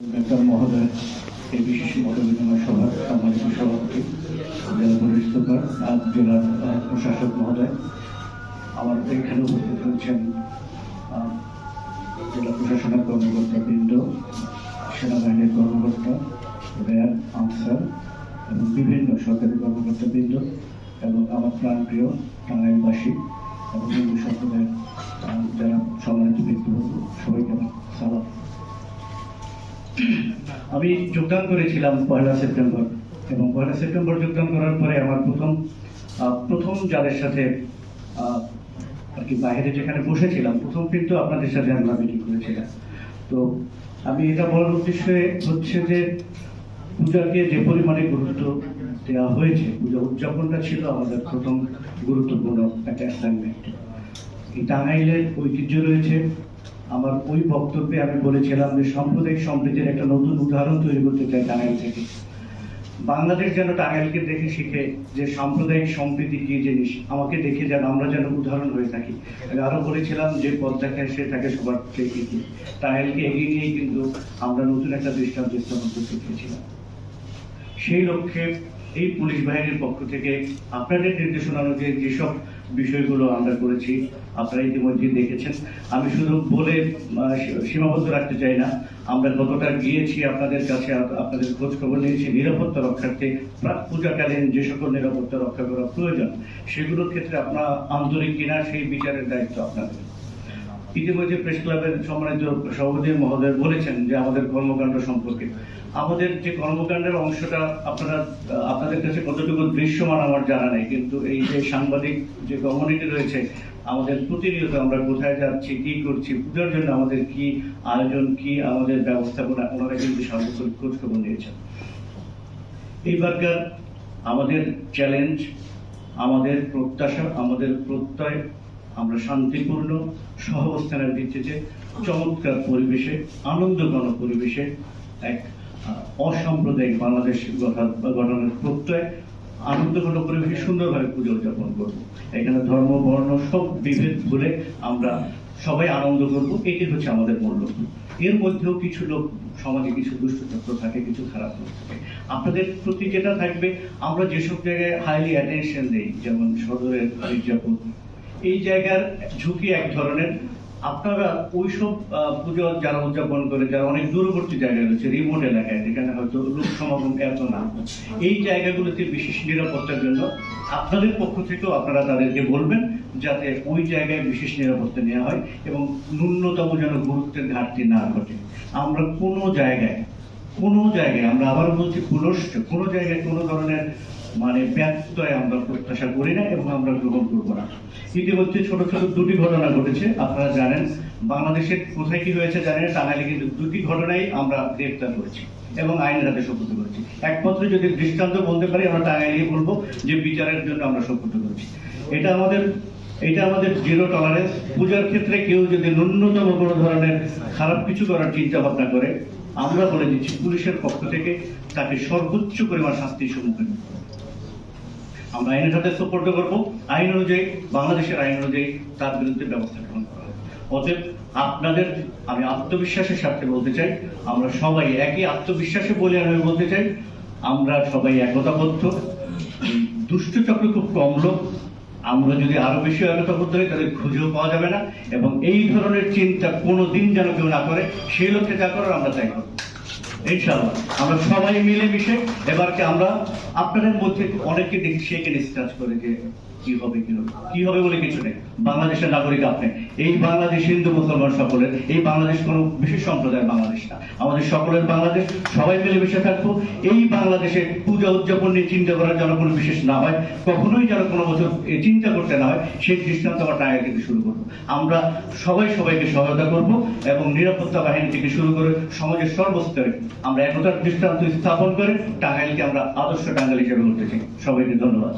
Doctor মহোদয় এই বিশেষ মত বিনিময় সভার সম্মানিত সভাপতি জেলা পুলিশ আর জেলার প্রশাসক মহোদয় আমার এখানে উপস্থিত হচ্ছেন আহ, জেলা প্রশাসনের কর্মকর্তা বৃন্দ সেনাবাহিনীর কর্মকর্তা র্যাব আনসার এবং বিভিন্ন সরকারি কর্মকর্তা বৃন্দ এবং আমার প্রাণপ্রিয় টাঙ্গাইলবাসী এবং হিন্দু সম্প্রদায়ের যারা সম্মানিত ব্যক্তিবর্গ সবাইকে আমার সালাম। আমি যোগদান করেছিলাম পয়লা সেপ্টেম্বর এবং পয়লা সেপ্টেম্বর যোগদান করার পরে আমার প্রথম প্রথম যাদের সাথে আর কি বাইরে যেখানে বসেছিলাম, প্রথম কিন্তু আপনাদের সাথে আমরা মিটিং করেছিলাম। তো আমি এটা বলার উদ্দেশ্যে হচ্ছে যে পূজাকে যে পরিমাণে গুরুত্ব দেওয়া হয়েছে, পূজা উদযাপনটা ছিল আমাদের প্রথম গুরুত্বপূর্ণ একটা অ্যাসাইনমেন্ট টাঙ্গাইলের ঐতিহ্য রয়েছে আমার ওই বক্তব্যে আমি বলেছিলাম যে সাম্প্রদায়িক সম্প্রীতির একটা নতুন উদাহরণ তৈরি করতে চাই টাঙ্গাইল থেকে। বাংলাদেশ যেন টাঙ্গাইলকে দেখে শিখে যে সাম্প্রদায়িক সম্প্রীতি কি জিনিস, আমাকে দেখে যেন আমরা যেন উদাহরণ হয়ে থাকি। আমি আরও বলেছিলাম যে পথ দেখায় সে তাকে সবার থেকে এগিয়ে। টাঙ্গাইলকে এগিয়ে নিয়েই কিন্তু আমরা নতুন একটা দৃষ্টান্ত স্থাপন করতে চেয়েছিলাম। সেই লক্ষ্যে এই পুলিশ বাহিনীর পক্ষ থেকে আপনাদের নির্দেশনা অনুযায়ী যেসব বিষয়গুলো আমরা করেছি। আপনারা ইতিমধ্যে দেখেছেন। আমি শুধু বলে সীমাবদ্ধ রাখতে চাই না। আমরা কতটা গিয়েছি আপনাদের কাছে আপনাদের খোঁজ খবর নিয়েছি। নিরাপত্তা রক্ষার্থে প্রাক পূজাকালীন যে সকল নিরাপত্তা রক্ষা করা প্রয়োজন, সেগুলোর ক্ষেত্রে আপনারা আন্তরিক কিনা সেই বিচারের দায়িত্ব আপনাদের। ইতিমধ্যে প্রেস ক্লাবের সম্মানিত সভাপতি মহোদয় বলেছেন যে আমাদের কর্মকাণ্ড সম্পর্কে। আমাদের যে কর্মকাণ্ডের অংশটা আপনারা, আপনাদের কাছে কতটুকু দৃশ্যমান আমার জানা নেই, কিন্তু এই যে সাংবাদিক যে কমিউনিটি রয়েছে, আমাদের প্রতিনিয়ত আমরা কোথায় যাচ্ছি, কি করছি পূজার জন্য আমাদের কি আয়োজন, কি আমাদের ব্যবস্থাপনা, ওনারা কিন্তু সার্বক্ষণিক খোঁজ খবর নিয়েছেন। এইবারকার আমাদের চ্যালেঞ্জ আমাদের প্রত্যাশা, আমাদের প্রত্যয় আমরা শান্তিপূর্ণ, সহাবস্থানের ভিত্তিতে চমৎকার পরিবেশে, আনন্দঘন পরিবেশে এক অসাম্প্রদায়িক বাংলাদেশ গঠন- গঠনের প্রত্যয়, আনন্দঘন পরিবেশে সুন্দরভাবে পুজো উদযাপন করব। এখানে ধর্ম, বর্ণ সব বিভেদ ভুলে আমরা সবাই আনন্দ করব, এটি হচ্ছে আমাদের মূল লক্ষ্য। এর মধ্যেও কিছু লোক, সমাজে কিছু দুষ্ট চক্র থাকে, কিছু খারাপ লোক থাকে। আপনাদের প্রতি যেটা থাকবে, আমরা যেসব জায়গায় হাইলি অ্যাটেনশন দিই, যেমন সদরের মির্জাপুর এই জায়গার ঝুঁকি এক ধরনের। আপনারা ওইসব পুজো যারা উদযাপন করে, যারা অনেক দূরবর্তী জায়গায় রয়েছে, রিমোট এলাকায়, যেখানে হয়তো লোক সমাগম এত না, এই জায়গাগুলোতে বিশেষ নিরাপত্তার জন্য আপনাদের পক্ষ থেকেও আপনারা তাদেরকে বলবেন যাতে ওই জায়গায় বিশেষ নিরাপত্তা নেওয়া হয় এবং ন্যূনতম যেন গুরুত্বের ঘাটতি না ঘটে। আমরা কোনো জায়গায় কোনো জায়গায়, আমরা আবার বলছি পুনশ্চ কোনো জায়গায় কোনো ধরনের মানে ব্যত্যয় আমরা প্রত্যাশা করি না এবং আমরা গ্রহণ করব না। ইতিমধ্যে ছোট ছোট দুটি ঘটনা ঘটেছে, আপনারা জানেন। বাংলাদেশের কোথায় কি হয়েছে জানেন টাঙ্গাইলে কিন্তু দুটি ঘটনাই আমরা গ্রেফতার করেছি এবং আইনের হাতে সুপুর্দ করেছি। একমাত্র যদি দৃষ্টান্ত বলতে পারি, আমরা টাঙ্গাইলেই বলব যে বিচারের জন্য আমরা সুপুর্দ করেছি। এটা আমাদের এটা আমাদের জিরো টলারেন্স পূজার ক্ষেত্রে কেউ যদি ন্যূনতম কোনো ধরনের খারাপ কিছু করার চিন্তা ভাবনা করে, আমরা বলে দিচ্ছি পুলিশের পক্ষ থেকে তাকে সর্বোচ্চ পরিমাণ শাস্তির সম্মুখীন। আমরা আইনের সাথে সুপর্দ করব। আইন অনুযায়ী, বাংলাদেশের আইন অনুযায়ী তার বিরুদ্ধে ব্যবস্থা গ্রহণ করা হবে। অতএব আপনাদের, আমি আত্মবিশ্বাসের সাথে বলতে চাই, আমরা সবাই একই আত্মবিশ্বাসে বলে আমি বলতে চাই, আমরা সবাই একতাবদ্ধ। এই দুষ্ট চক্র খুব কম লোক। আমরা যদি আরও বেশি একতাবদ্ধ হই, তাহলে খুঁজেও পাওয়া যাবে না। এবং এই ধরনের চিন্তা কোনো দিন যেন কেউ না করে। সেই লক্ষ্যে যা করার আমরা তাই করব। ইনশাআল্লাহ। আমরা সবাই মিলে মিশে এবারকে আমরা আপনাদের মধ্যে অনেককে দেখি এখানে স্টার্ট করে যে কি হবে কি হবে কি হবে বলে কিছু নেই। বাংলাদেশের নাগরিক আপনি। এই বাংলাদেশ হিন্দু, মুসলমান সকলের, এই বাংলাদেশ কোনো বিশেষ সম্প্রদায়ের বাংলাদেশ না। আমাদের সকলের বাংলাদেশ, সবাই মিলে মিশে থাকব। এই বাংলাদেশে পূজা উদযাপন নিয়ে চিন্তা করার যেন কোনো বিশেষ না হয়, কখনোই যেন কোনো বছর চিন্তা করতে না হয়, সেই দৃষ্টান্ত আমরা টাকা থেকে শুরু করব। আমরা সবাই সবাইকে সহায়তা করব এবং নিরাপত্তা বাহিনী থেকে শুরু করে সমাজের সর্বস্তরে আমরা একতার দৃষ্টান্ত স্থাপন করে টাঙ্গাইলকে আমরা আদর্শ টাঙ্গাইল হিসেবে করতে চাই। সবাইকে ধন্যবাদ।